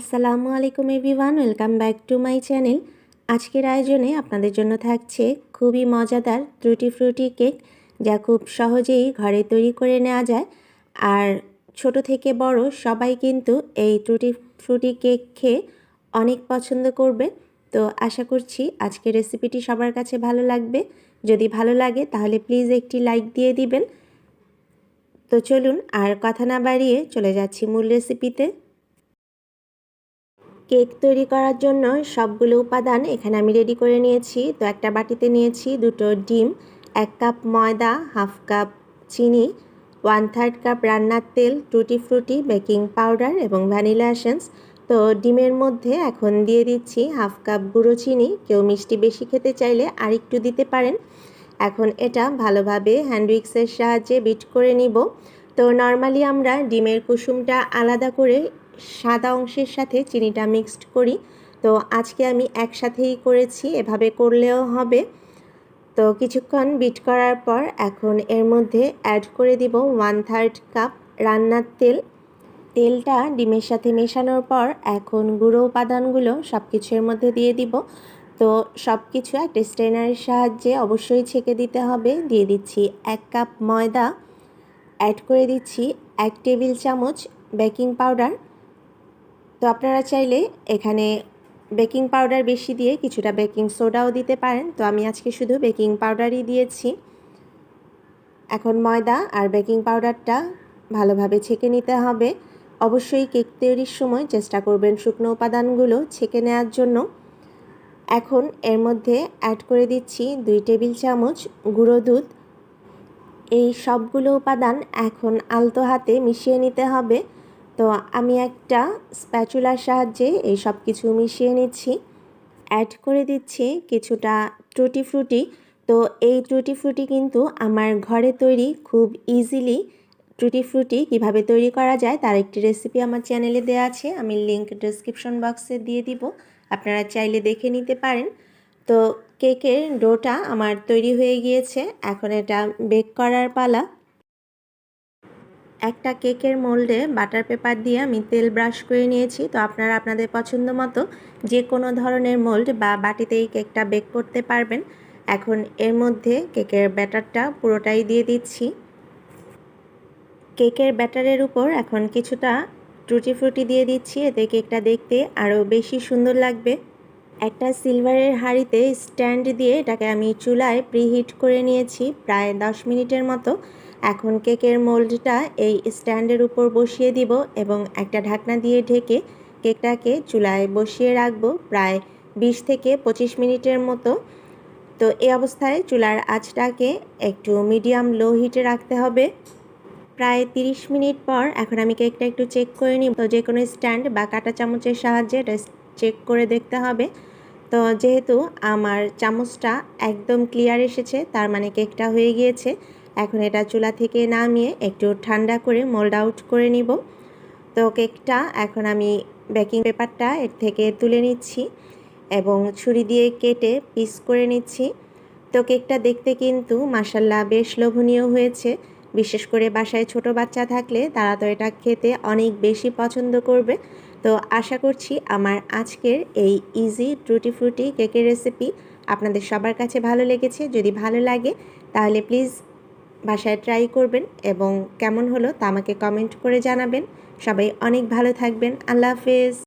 আসসালামু আলাইকুম everyone, welcome back to my channel. আজকের আয়োজনে আপনাদের জন্য থাকছে খুবই মজাদার ত্রুটি ফ্রুটি কেক, যা খুব সহজেই ঘরে তৈরি করে নেওয়া যায়। আর ছোট থেকে বড় সবাই কিন্তু এই ত্রুটি ফ্রুটি কেক খেয়ে অনেক পছন্দ করবে। তো আশা করছি আজকের রেসিপিটি সবার কাছে ভালো লাগবে। যদি ভালো লাগে তাহলে প্লিজ একটি লাইক দিয়ে দিবেন। তো চলুন আর কথা না বাড়িয়ে চলে যাচ্ছি মূল রেসিপিতে। কেক তৈরি করার জন্য সবগুলো উপাদান এখানে আমি রেডি করে নিয়েছি। তো একটা বাটিতে নিয়েছি দুটো ডিম, এক কাপ ময়দা, হাফ কাপ চিনি ওয়ান থার্ড কাপ রান্নার তেল টুটি ফ্রুটি বেকিং পাউডার এবং ভ্যানিলা এসেন্স তো ডিমের মধ্যে এখন দিয়ে দিচ্ছি হাফ কাপ গুঁড়ো চিনি। কেউ মিষ্টি বেশি খেতে চাইলে আরেকটু দিতে পারেন। এখন এটা ভালোভাবে হ্যান্ড উইক্সের সাহায্যে বিট করে নিব। তো নর্মালি আমরা ডিমের কুসুমটা আলাদা করে সাদা অংশের সাথে চিনিটা মিক্সড করি। তো আজকে আমি একসাথেই করেছি, এভাবে করলেও হবে। তো কিছুক্ষণ বিট করার পর এখন এর মধ্যে অ্যাড করে দিব ওয়ান থার্ড কাপ রান্নার তেল। তেলটা ডিমের সাথে মেশানোর পর এখন গুঁড়ো উপাদানগুলো সব কিছুর মধ্যে দিয়ে দিব। তো সব কিছু একটা স্ট্রেনারের সাহায্যে অবশ্যই ছেঁকে দিতে হবে। দিয়ে দিচ্ছি এক কাপ ময়দা। অ্যাড করে দিচ্ছি এক টেবিল চামচ বেকিং পাউডার তো আপনারা চাইলে এখানে বেকিং পাউডার বেশি দিয়ে কিছুটা বেকিং সোডাও দিতে পারেন। তো আমি আজকে শুধু বেকিং পাউডারই দিয়েছি। এখন ময়দা আর বেকিং পাউডারটা ভালোভাবে ছেঁকে নিতে হবে। অবশ্যই কেক তৈরির সময় চেষ্টা করবেন শুকনো উপাদানগুলো ছেঁকে নেওয়ার জন্য। এখন এর মধ্যে অ্যাড করে দিচ্ছি দুই টেবিল চামচ গুঁড়ো দুধ। এই সবগুলো উপাদান এখন আলতো হাতে মিশিয়ে নিতে হবে। তো আমি একটা স্প্যাচুলার সাহায্যে এই সব কিছু মিশিয়ে নিচ্ছি। অ্যাড করে দিচ্ছি কিছুটা টুটি ফ্রুটি। তো এই টুটি ফ্রুটি কিন্তু আমার ঘরে তৈরি খুব ইজিলি টুটি ফ্রুটি কীভাবে তৈরি করা যায় তার একটি রেসিপি আমার চ্যানেলে দেওয়া আছে। আমি লিঙ্ক ডিসক্রিপশন বক্সে দিয়ে দিব। আপনারা চাইলে দেখে নিতে পারেন। তো কেকের ডোটা আমার তৈরি হয়ে গিয়েছে। এখন এটা বেক করার পালা। একটা কেকের মোল্ডে বাটার পেপার দিয়ে আমি তেল ব্রাশ করে নিয়েছি। তো আপনারা আপনাদের পছন্দ মতো যে কোনো ধরনের মোল্ড বা বাটিতেই কেকটা বেক করতে পারবেন। এখন এর মধ্যে কেকের ব্যাটারটা পুরোটাই দিয়ে দিচ্ছি। কেকের ব্যাটারের উপর এখন কিছুটা টুটি ফ্রুটি দিয়ে দিচ্ছি। এতে কেকটা দেখতে আরও বেশি সুন্দর লাগবে। একটা সিলভারের হাঁড়িতে স্ট্যান্ড দিয়ে এটাকে আমি চুলায় প্রিহিট করে নিয়েছি প্রায় দশ মিনিটের মতো। এখন কেকের মোল্ডটা এই স্ট্যান্ডের উপর বসিয়ে দিব এবং একটা ঢাকনা দিয়ে ঢেকে কেকটাকে চুলায় বসিয়ে রাখব প্রায় বিশ থেকে পঁচিশ মিনিটের মতো। তো এই অবস্থায় চুলার আঁচটাকে একটু মিডিয়াম লো হিটে রাখতে হবে। প্রায় 30 মিনিট পর এখন আমি কেকটা একটু চেক করে নিব। তো যে কোনো স্ট্যান্ড বা কাটা চামচের সাহায্যে এটা চেক করে দেখতে হবে। তো যেহেতু আমার চামচটা একদম ক্লিয়ার এসেছে, তার মানে কেকটা হয়ে গিয়েছে, এখন এটা চুলা থেকে নামিয়ে একটু ঠান্ডা করে মোল্ড আউট করে নিব। তো কেকটা এখন আমি বেকিং পেপারটা এর থেকে তুলে নিচ্ছি এবং ছুরি দিয়ে কেটে পিস করে নিচ্ছি। তো কেকটা দেখতে কিন্তু মাসাল্লাহ বেশ লোভনীয় হয়েছে, বিশেষ করে বাসায় ছোট বাচ্চা থাকলে তারা তো এটা খেতে অনেক বেশি পছন্দ করবে। তো আশা করছি আমার আজকের এই ইজি ট্রুটি ফ্রুটি কেকের রেসিপি আপনাদের সবার কাছে ভালো লেগেছে। যদি ভালো লাগে, তাহলে প্লিজ বাসায় ট্রাই করবেন এবং কেমন হলো তা আমাকে কমেন্ট করে জানাবেন। সবাই অনেক ভালো থাকবেন। আল্লাহ হাফেজ।